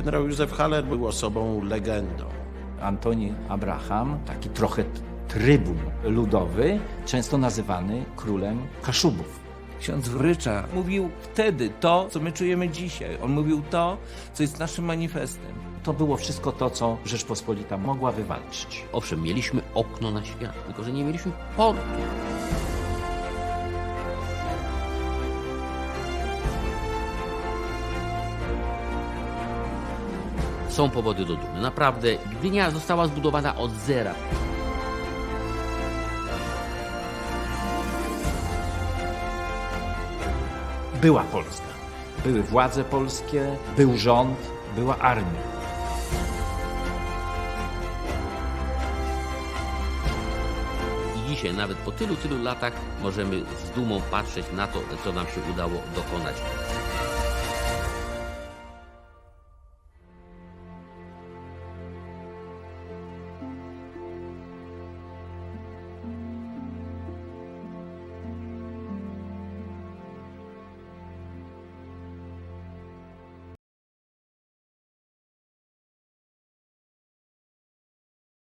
Generał Józef Haller był osobą legendą. Antoni Abraham, taki trochę trybun ludowy, często nazywany królem Kaszubów. Ksiądz Wrycza mówił wtedy to, co my czujemy dzisiaj. On mówił to, co jest naszym manifestem. To było wszystko to, co Rzeczpospolita mogła wywalczyć. Owszem, mieliśmy okno na świat, tylko że nie mieliśmy portu. Są powody do dumy. Naprawdę, Gdynia została zbudowana od zera. Była Polska. Były władze polskie, był rząd, była armia. I dzisiaj, nawet po tylu, tylu latach, możemy z dumą patrzeć na to, co nam się udało dokonać.